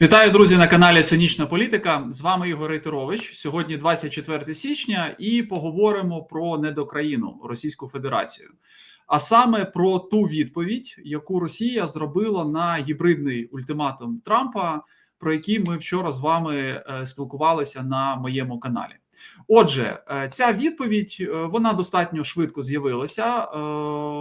Вітаю, друзі, на каналі Цинічна Політика. З вами Ігор Рейтерович. Сьогодні 24 січня, і поговоримо про недокраїну Російську Федерацію, а саме про ту відповідь, яку Росія зробила на гібридний ультиматум Трампа, про який ми вчора з вами е, спілкувалися на моєму каналі. Отже, е, ця відповідь е, вона достатньо швидко з'явилася. е,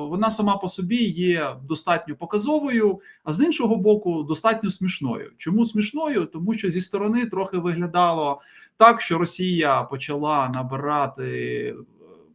Вона сама по собі є достатньо показовою, а з іншого боку, достатньо смішною. Чому смішною? Тому що зі сторони трохи виглядало так, що Росія почала набирати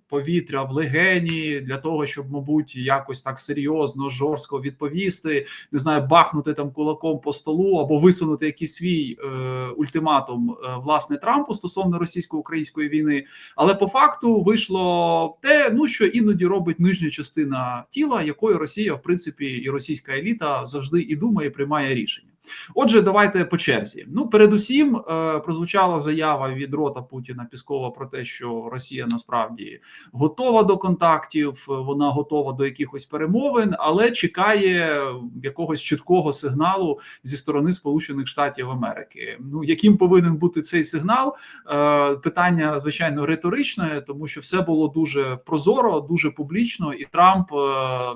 повітря в легені для того, щоб, мабуть, якось так серйозно, жорстко відповісти, не знаю, бахнути там кулаком по столу або висунути якийсь свій е, ультиматум е, власне Трампу стосовно російсько-української війни. Але по факту вийшло те, ну що іноді робить нижня частина тіла, якою Росія, в принципі, і російська еліта завжди і думає, і приймає рішення. Отже, давайте по черзі. Ну, передусім, е, прозвучала заява від рота Путіна Піскова про те, що Росія насправді готова до контактів, вона готова до якихось перемовин, але чекає якогось чіткого сигналу зі сторони Сполучених Штатів Америки. Ну яким повинен бути цей сигнал? Е, питання звичайно риторичне, тому що все було дуже прозоро, дуже публічно, і Трамп е,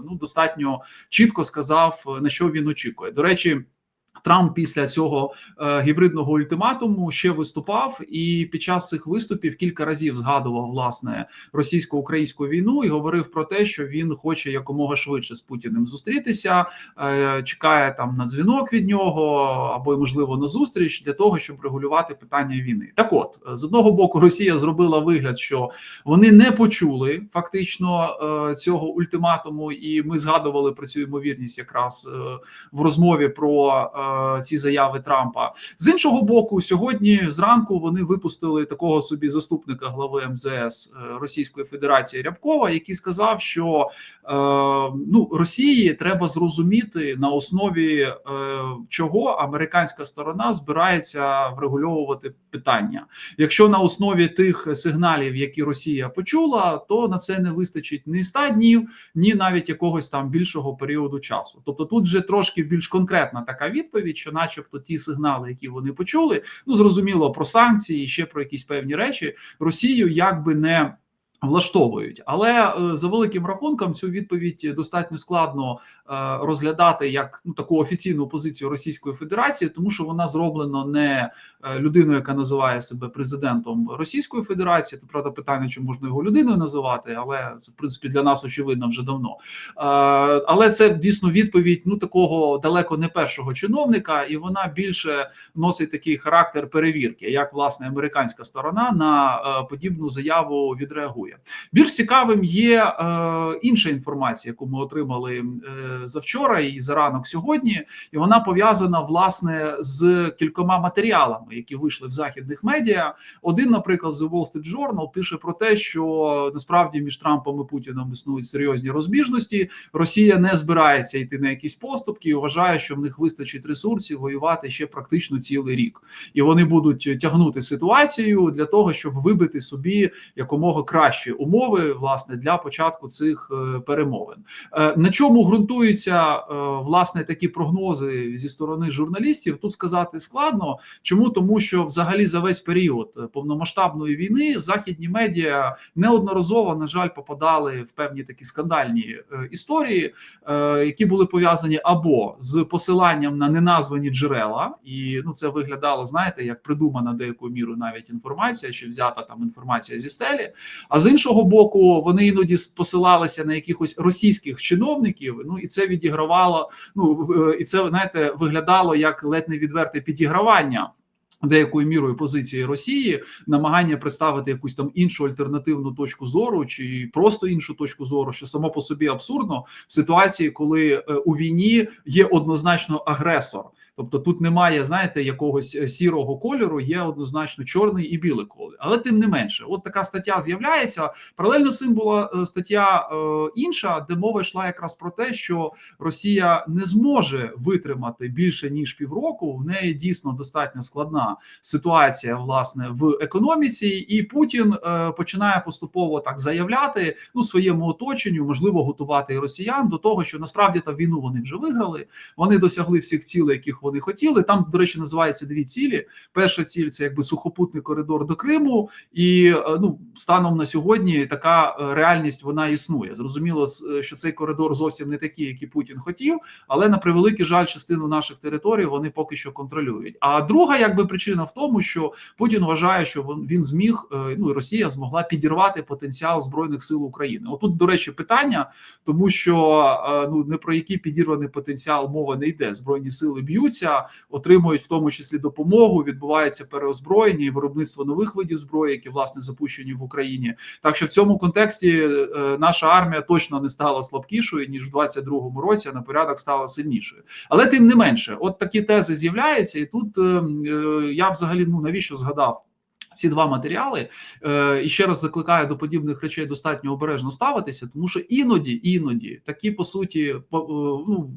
ну достатньо чітко сказав на що він очікує. До речі. Трамп після цього е, гібридного ультиматуму ще виступав, і під час цих виступів кілька разів згадував власне російсько-українську війну і говорив про те, що він хоче якомога швидше з Путіним зустрітися, е, чекає там на дзвінок від нього або можливо на зустріч для того, щоб регулювати питання війни. Так, от з одного боку, Росія зробила вигляд, що вони не почули фактично е, цього ультиматуму, і ми згадували про цю ймовірність якраз в розмові про. Е, ці заяви Трампа з іншого боку, сьогодні зранку вони випустили такого собі заступника глави МЗС е, Російської Федерації Рябкова, який сказав, що е, ну Росії треба зрозуміти на основі чого американська сторона збирається врегульовувати питання. Якщо на основі тих сигналів, які Росія почула, то на це не вистачить ні 100 днів, ні навіть якогось там більшого періоду часу. Тобто, тут вже трошки більш конкретна така відповідь, що, начебто, ті сигнали, які вони почули, ну зрозуміло про санкції, ще про якісь певні речі, Росію якби не. Влаштовують, але е, за великим рахунком цю відповідь достатньо складно е, розглядати як ну таку офіційну позицію Російської Федерації, тому що вона зроблена не е, людиною, яка називає себе президентом Російської Федерації. То правда, питання, чи можна його людиною називати, але це в принципі для нас очевидно вже давно. Але це дійсно відповідь ну такого далеко не першого чиновника, і вона більше носить такий характер перевірки, як власне американська сторона на подібну заяву відреагує. Більш цікавим є е, інша інформація, яку ми отримали е, завчора і за ранок сьогодні, і вона пов'язана власне з кількома матеріалами, які вийшли в західних медіа. Один, наприклад, The Wall Street Journal пише про те, що насправді між Трампом і Путіном існують серйозні розбіжності. Росія не збирається йти на якісь поступки і вважає, що в них вистачить ресурсів воювати ще практично цілий рік, і вони будуть тягнути ситуацію для того, щоб вибити собі якомога краще кращі умови власне для початку цих е, перемовин. Е, на чому ґрунтуються е, власне такі прогнози зі сторони журналістів? Тут сказати складно. Чому тому, що взагалі за весь період повномасштабної війни західні медіа неодноразово на жаль попадали в певні такі скандальні історії, які були пов'язані або з посиланням на неназвані джерела, і ну це виглядало, знаєте, як придумана деякою мірою навіть інформація, чи взята там інформація зі стелі. А з іншого боку, вони іноді посилалися на якихось російських чиновників. Ну і це відігравало. Ну і це знаєте, виглядало як ледь не відверте підігравання. Деякою мірою позиції Росії намагання представити якусь там іншу альтернативну точку зору, чи просто іншу точку зору, що само по собі абсурдно в ситуації, коли е, у війні є однозначно агресор. Тобто тут немає, знаєте, якогось е, сірого кольору, є однозначно чорний і білий колір. Але тим не менше, от така стаття з'являється. Паралельно з цим була е, стаття е, інша, де мова йшла якраз про те, що Росія не зможе витримати більше ніж півроку. В неї дійсно достатньо складна ситуація власне в економіці, і Путін починає поступово так заявляти ну своєму оточенню, можливо, готувати росіян до того, що насправді та війну вони вже виграли. Вони досягли всіх цілей, яких вони хотіли. Там, до речі, називається дві цілі. Перша ціль це якби сухопутний коридор до Криму, і е, ну станом на сьогодні така е, реальність вона існує. Зрозуміло, е, що цей коридор зовсім не такий, який Путін хотів, але на превеликий жаль, частину наших територій вони поки що контролюють. А друга, якби причина в тому, що Путін вважає, що він зміг ну і Росія змогла підірвати потенціал збройних сил України. Отут, до речі, питання, тому що ну не про який підірваний потенціал мова не йде. Збройні сили б'ються, отримують в тому числі допомогу. Відбувається переозброєння і виробництво нових видів зброї, які власне запущені в Україні. Так що в цьому контексті е, наша армія точно не стала слабкішою ніж в 22-му році. а На порядок стала сильнішою, але тим не менше, от такі тези з'являються, і тут е, е, я взагалі ну навіщо згадав. Ці два матеріали е, і ще раз закликаю до подібних речей достатньо обережно ставитися, тому що іноді, іноді такі по суті е, ну,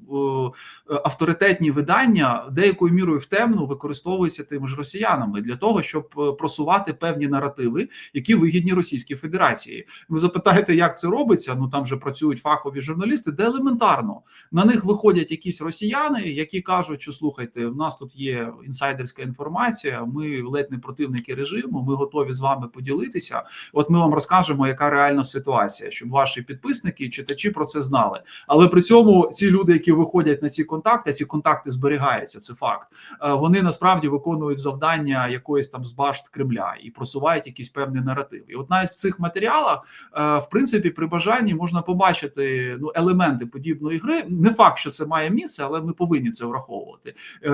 е, авторитетні видання деякою мірою в темну використовуються тими ж росіянами для того, щоб е, просувати певні наративи, які вигідні Російській Федерації. Ви запитаєте, як це робиться? Ну там вже працюють фахові журналісти, де елементарно на них виходять якісь росіяни, які кажуть, що слухайте, в нас тут є інсайдерська інформація. Ми ледь не противники режиму режиму. Ми готові з вами поділитися. От ми вам розкажемо, яка реальна ситуація, щоб ваші підписники читачі про це знали. Але при цьому ці люди, які виходять на ці контакти, ці контакти зберігаються. Це факт. Е, вони насправді виконують завдання якоїсь там з башт Кремля і просувають якісь певні наративи. І От навіть в цих матеріалах, е, в принципі, при бажанні можна побачити ну елементи подібної гри. Не факт, що це має місце, але ми повинні це враховувати. Е,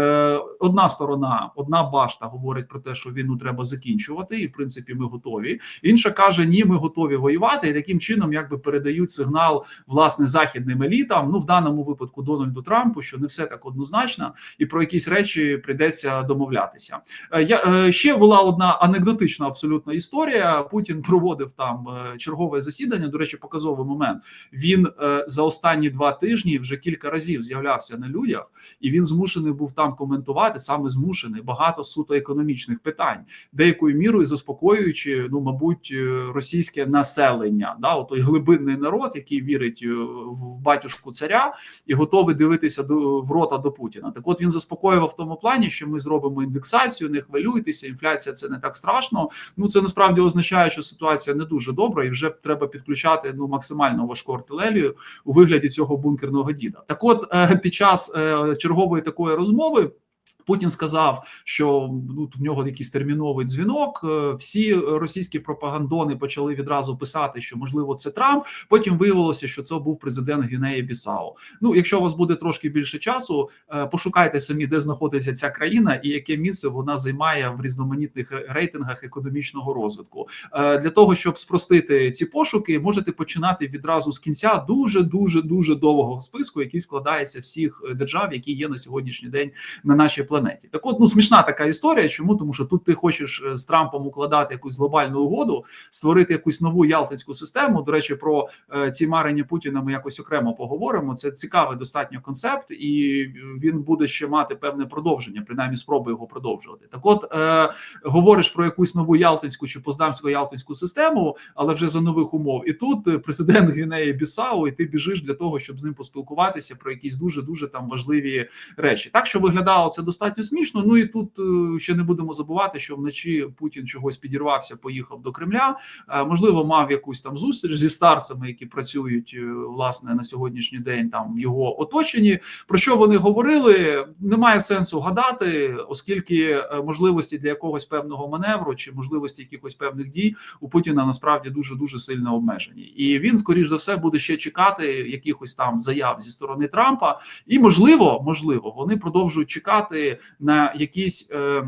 одна сторона, одна башта говорить про те, що війну треба закінчити закінчувати, і в принципі ми готові. Інша каже: Ні, ми готові воювати, і таким чином якби передають сигнал власне західним елітам. Ну в даному випадку Дональду Трампу, що не все так однозначно, і про якісь речі прийдеться домовлятися. Е, я е, ще була одна анекдотична абсолютна історія. Путін проводив там е, чергове засідання. До речі, показовий момент. Він за останні два тижні вже кілька разів з'являвся на людях, і він змушений був там коментувати саме змушений багато суто економічних питань, деякою деякою мірою заспокоюючи, ну мабуть, е, російське населення, да, той глибинний народ, який вірить е, в батюшку царя і готовий дивитися до в рота до Путіна. Так, от він заспокоював в тому плані, що ми зробимо індексацію, не хвилюйтеся, інфляція це не так страшно. Ну це насправді означає, що ситуація не дуже добра, і вже треба підключати ну максимально важку артилерію у вигляді цього бункерного діда. Так, от е, під час чергової такої розмови. Путін сказав, що ну, в нього якийсь терміновий дзвінок. Е, всі російські пропагандони почали відразу писати, що можливо це Трамп. Потім виявилося, що це був президент Гвінеї Бісау. Ну, якщо у вас буде трошки більше часу, е, пошукайте самі, де знаходиться ця країна і яке місце вона займає в різноманітних рейтингах економічного розвитку. Е, для того щоб спростити ці пошуки, можете починати відразу з кінця дуже дуже дуже довгого списку, який складається всіх держав, які є на сьогоднішній день на нашій планеті. Так, от ну смішна така історія. Чому тому, що тут ти хочеш е, з Трампом укладати якусь глобальну угоду, створити якусь нову ялтинську систему. До речі, про е, ці марення Путіна ми якось окремо поговоримо. Це цікавий достатньо концепт, і він буде ще мати певне продовження, принаймні спроби його продовжувати. Так, от е, говориш про якусь нову ялтинську чи поздамську ялтинську систему, але вже за нових умов. І тут е, президент Гвінеї Бісау, і ти біжиш для того, щоб з ним поспілкуватися про якісь дуже дуже там важливі речі. Так що виглядало це достатньо достатньо смішно. Ну і тут е, ще не будемо забувати, що вночі Путін чогось підірвався, поїхав до Кремля. Е, можливо, мав якусь там зустріч зі старцями, які працюють е, власне на сьогоднішній день там в його оточенні. Про що вони говорили? Немає сенсу гадати, оскільки можливості для якогось певного маневру чи можливості якихось певних дій у Путіна насправді дуже дуже сильно обмежені, і він, скоріш за все, буде ще чекати якихось там заяв зі сторони Трампа, і можливо, можливо, вони продовжують чекати на якісь. Е,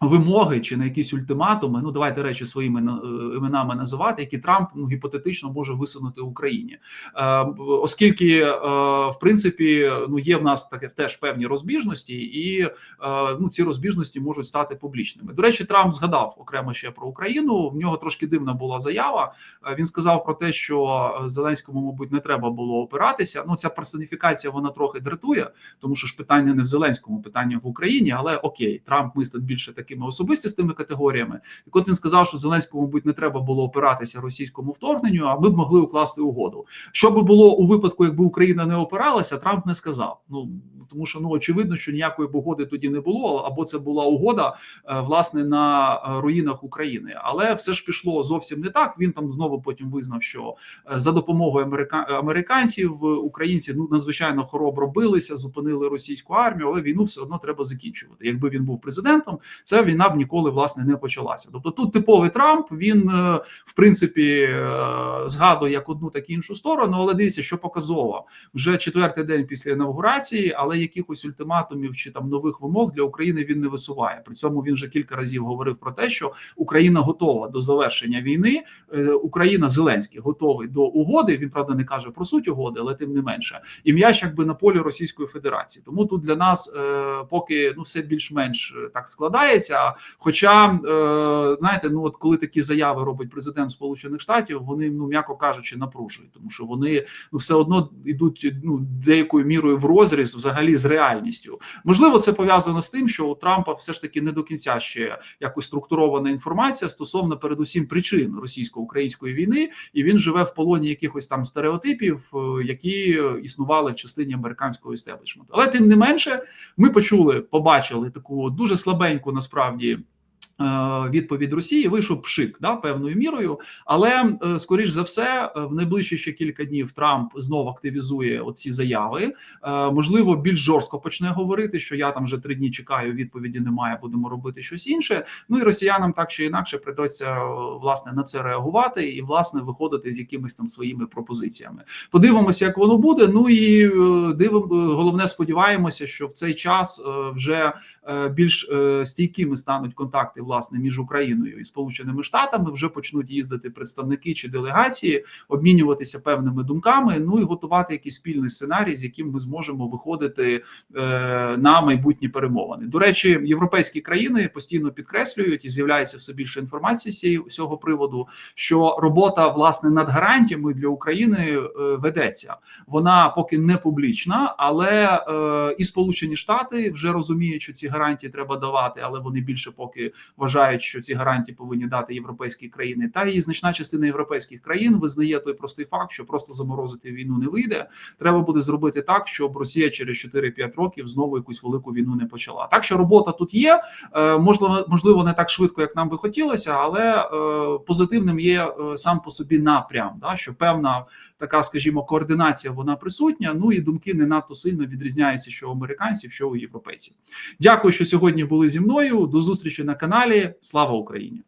Вимоги чи на якісь ультиматуми, ну давайте речі своїми е, іменами називати, які Трамп ну гіпотетично може висунути Україні, е, оскільки е, в принципі ну є в нас таке теж певні розбіжності, і е, ну ці розбіжності можуть стати публічними. До речі, Трамп згадав окремо ще про Україну. В нього трошки дивна була заява. Е, він сказав про те, що Зеленському, мабуть, не треба було опиратися. Ну ця персоніфікація вона трохи дратує, тому що ж питання не в Зеленському, питання в Україні. Але окей, Трамп мислить більше таки такими особистістими категоріями. І от він сказав, що Зеленському, мабуть, не треба було опиратися російському вторгненню, а ми б могли укласти угоду. Що би було у випадку, якби Україна не опиралася, Трамп не сказав. Ну тому що ну очевидно, що ніякої б угоди тоді не було, або це була угода е, власне на е, руїнах України. Але все ж пішло зовсім не так. Він там знову потім визнав, що е, за допомогою американців українці ну надзвичайно хоробро билися, зупинили російську армію, але війну все одно треба закінчувати. Якби він був президентом, ця війна б ніколи власне не почалася. Тобто, тут типовий Трамп він в принципі згадує як одну, так і іншу сторону, але дивіться, що показово вже четвертий день після інаугурації, але якихось ультиматумів чи там нових вимог для України він не висуває. При цьому він вже кілька разів говорив про те, що Україна готова до завершення війни. Е, Україна Зеленський готовий до угоди. Він правда не каже про суть угоди, але тим не менше, і м'яч якби на полі Російської Федерації. Тому тут для нас е, поки ну все більш-менш е, так складається. Хоча знаєте, ну от коли такі заяви робить президент Сполучених Штатів, вони ну м'яко кажучи напружують, тому що вони ну все одно йдуть ну деякою мірою в розріз взагалі з реальністю. Можливо, це пов'язано з тим, що у Трампа все ж таки не до кінця ще якось структурована інформація стосовно передусім причин російсько-української війни, і він живе в полоні якихось там стереотипів, е, які існували в частині американського істеблішменту. Але тим не менше, ми почули, побачили таку дуже слабеньку насправді. Е, відповідь Росії вийшов пшик да певною мірою, але е, скоріш за все, е, в найближчі ще кілька днів Трамп знову активізує оці заяви. Можливо, більш жорстко почне говорити, що я там вже три дні чекаю. Відповіді немає, будемо робити щось інше. Ну і росіянам так чи інакше придеться власне на це реагувати і власне виходити з якимись там своїми пропозиціями. Подивимося, як воно буде. Ну і дивимо, головне, сподіваємося, що в цей час вже більш стійкими стануть контакти власне між Україною і Сполученими Штатами вже почнуть їздити представники чи делегації, обмінюватися певними думками. Ну і готувати якийсь спільний сценарій, з яким ми зможемо виходити е, на майбутні перемовини. До речі, європейські країни постійно підкреслюють і з'являється все більше інформації з цього приводу, що робота власне над гарантіями для України е, ведеться. Вона поки не публічна, але е, і Сполучені Штати вже розуміють, що ці гарантії треба давати, але вони більше поки вважають, що ці гарантії повинні дати європейські країни, та і значна частина європейських країн визнає той простий факт, що просто заморозити війну не вийде. Треба буде зробити так, щоб Росія через 4-5 років знову якусь велику війну не почала. Так що робота тут є, е, можливо, можливо, не так швидко, як нам би хотілося, але е, позитивним є е, сам по собі напрям, да, що певна така, скажімо, координація вона присутня. Ну і думки не надто сильно відрізняються, що у американців, що у європейців. Дякую, що сьогодні були зі мною. До зустрічі на каналі. Слава Україні!